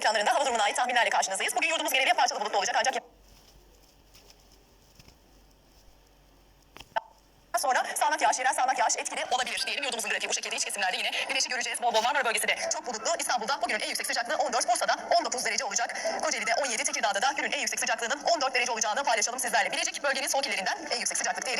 ekranlarında hava durumuna ait tahminlerle karşınızdayız. Bugün yurdumuz geneli parçalı bulutlu olacak ancak sonra sağanak yağış, yerel sağanak yağış etkili olabilir diyelim. Yurdumuzun grafiği bu şekilde iç kesimlerde yine güneşi göreceğiz. Bol bol Marmara bölgesinde çok bulutlu. İstanbul'da bugünün en yüksek sıcaklığı 14, Bursa'da 19 derece olacak. Kocaeli'de 17, Tekirdağ'da da günün en yüksek sıcaklığının 14 derece olacağını paylaşalım sizlerle. Bilecik bölgenin soğuk illerinden en yüksek sıcaklık değeri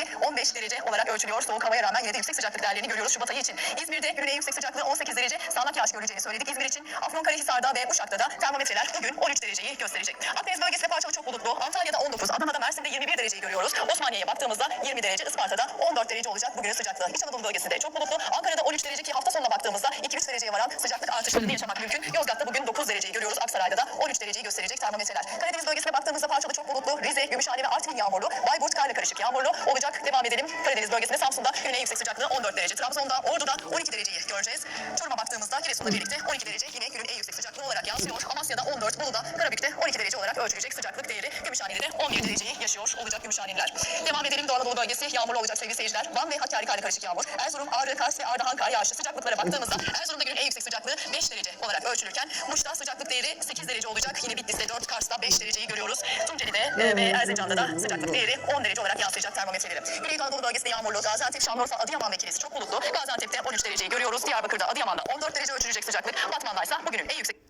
15 derece olarak ölçülüyor. Soğuk havaya rağmen yine de yüksek sıcaklık değerlerini görüyoruz Şubat ayı için. İzmir'de günün en yüksek sıcaklığı 18 derece. Sağanak yağış göreceğini söyledik İzmir için. Afyonkarahisar'da ve Uşak'ta da termometreler bugün 13 dereceyi gösterecek. Akdeniz bölgesinde parçalı çok bulutlu. Antalya'da 19, Adana'da Mersin'de 21 dereceyi görüyoruz. Osmaniye'ye baktığımızda 20 derece, Isparta'da 14 derece olacak bugünün sıcaklığı. İç Anadolu bölgesinde çok bulutlu. Ankara'da 13 derece ki hafta sonuna baktığımızda 2-3 dereceye varan sıcaklık artışlarını yaşamak mümkün. Yozgat'ta bugün 9 dereceyi görüyoruz. Aksaray'da da 13 dereceyi gösterecek termometreler. Karadeniz bölgesine baktığımızda parçalı çok bulutlu. Rize, Gümüşhane ve Artvin yağmurlu. Bayburt karla karışık yağmurlu olacak. Devam edelim. Karadeniz bölgesinde Samsun'da günün en yüksek sıcaklığı 14 derece. Trabzon'da, Ordu'da 12 dereceyi göreceğiz. Çorum'a baktığımızda Giresun'la birlikte 12 derece yine günün en yüksek sıcaklığı olarak yansıyor. Amasya'da 14, Bolu'da, Karabük'te 12 derece olarak ölçülecek sıcaklık değeri. Gümüşhane'de de 11 dereceyi yaşıyor olacak Gümüşhaneliler. Devam edelim Doğu Anadolu bölgesi yağmurlu olacak sevgili seyirciler. Van ve Hakkari karla karışık yağmur. Erzurum, Ağrı, Kars ve Ardahan kar yağışı sıcaklıklara baktığımızda Erzurum'da günün en yüksek sıcaklığı 5 derece olarak ölçülürken Muş'ta sıcaklık değeri 8 derece olacak. Yine Bitlis'te 4, Kars'ta 5 dereceyi görüyoruz. Tunceli'de e, ve Erzincan'da da sıcaklık değeri 10 derece olarak yansıyacak termometreleri. Güneydoğu Anadolu bölgesinde yağmurlu. Gaziantep, Şanlıurfa, Adıyaman ve Kilis çok bulutlu. Gaziantep'te 13 dereceyi görüyoruz. Diyarbakır'da, Adıyaman'da 14 derece ölçülecek sıcaklık. Batman'daysa bugünün en yüksek